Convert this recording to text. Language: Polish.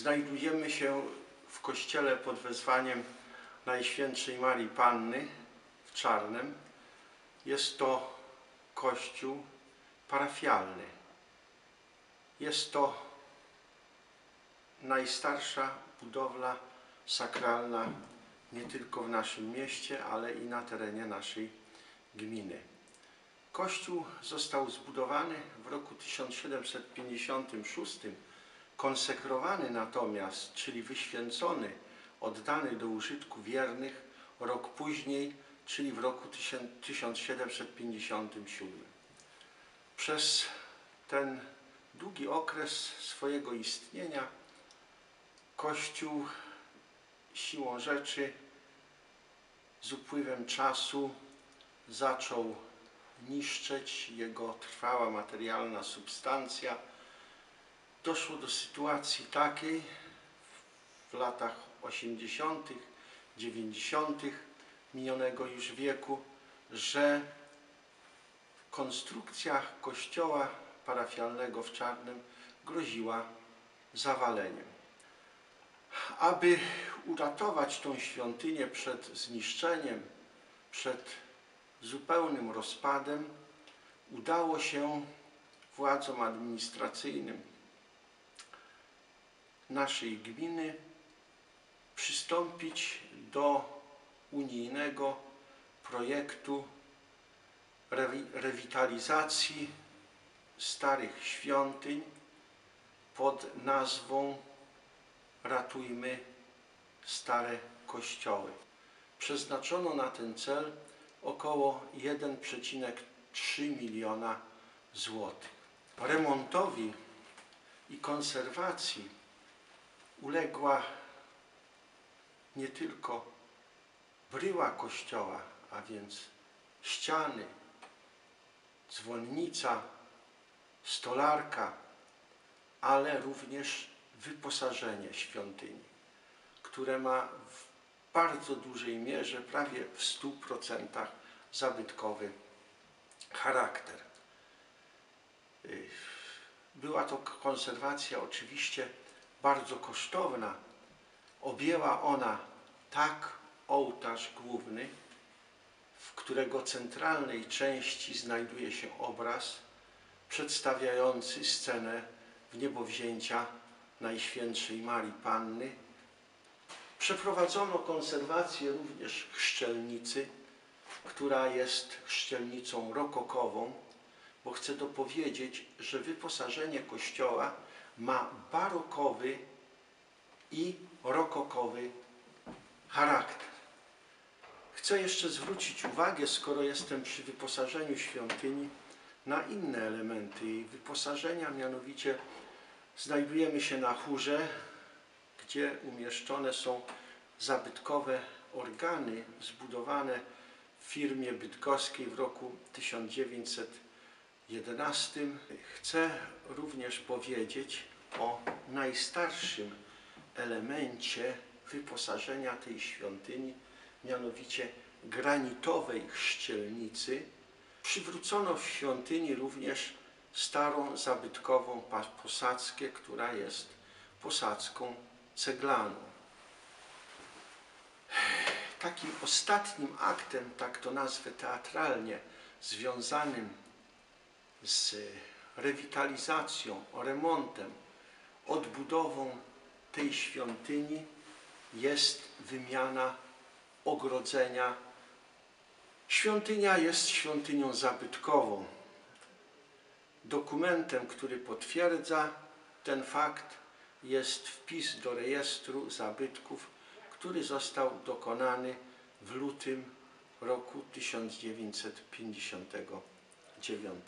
Znajdujemy się w kościele pod wezwaniem Najświętszej Marii Panny w Czarnem. Jest to kościół parafialny. Jest to najstarsza budowla sakralna nie tylko w naszym mieście, ale i na terenie naszej gminy. Kościół został zbudowany w roku 1756, konsekrowany natomiast, czyli wyświęcony, oddany do użytku wiernych rok później, czyli w roku 1757. Przez ten długi okres swojego istnienia Kościół siłą rzeczy z upływem czasu zaczął niszczeć jego trwała materialna substancja. Doszło do sytuacji takiej w latach 80., 90. minionego już wieku, że konstrukcja kościoła parafialnego w Czarnym groziła zawaleniem. Aby uratować tą świątynię przed zniszczeniem, przed zupełnym rozpadem, udało się władzom administracyjnym naszej gminy przystąpić do unijnego projektu rewitalizacji starych świątyń pod nazwą Ratujmy Stare Kościoły. Przeznaczono na ten cel około 1,3 miliona złotych. Remontowi i konserwacji uległa nie tylko bryła kościoła, a więc ściany, dzwonnica, stolarka, ale również wyposażenie świątyni, które ma w bardzo dużej mierze, prawie w 100% zabytkowy charakter. Była to konserwacja oczywiście bardzo kosztowna. Objęła ona tak ołtarz główny, w którego centralnej części znajduje się obraz przedstawiający scenę wniebowzięcia Najświętszej Marii Panny. Przeprowadzono konserwację również chrzczelnicy, która jest chrzczelnicą rokokową, bo chcę dopowiedzieć, że wyposażenie kościoła ma barokowy i rokokowy charakter. Chcę jeszcze zwrócić uwagę, skoro jestem przy wyposażeniu świątyni, na inne elementy jej wyposażenia, mianowicie znajdujemy się na chórze, gdzie umieszczone są zabytkowe organy zbudowane w firmie bydgoskiej w roku 1911. Chcę również powiedzieć o najstarszym elemencie wyposażenia tej świątyni, mianowicie granitowej chrzcielnicy. Przywrócono w świątyni również starą zabytkową posadzkę, która jest posadzką ceglaną. Takim ostatnim aktem, tak to nazwę teatralnie, związanym z rewitalizacją, remontem, odbudową tej świątyni jest wymiana ogrodzenia. Świątynia jest świątynią zabytkową. Dokumentem, który potwierdza ten fakt jest wpis do rejestru zabytków, który został dokonany w lutym roku 1959.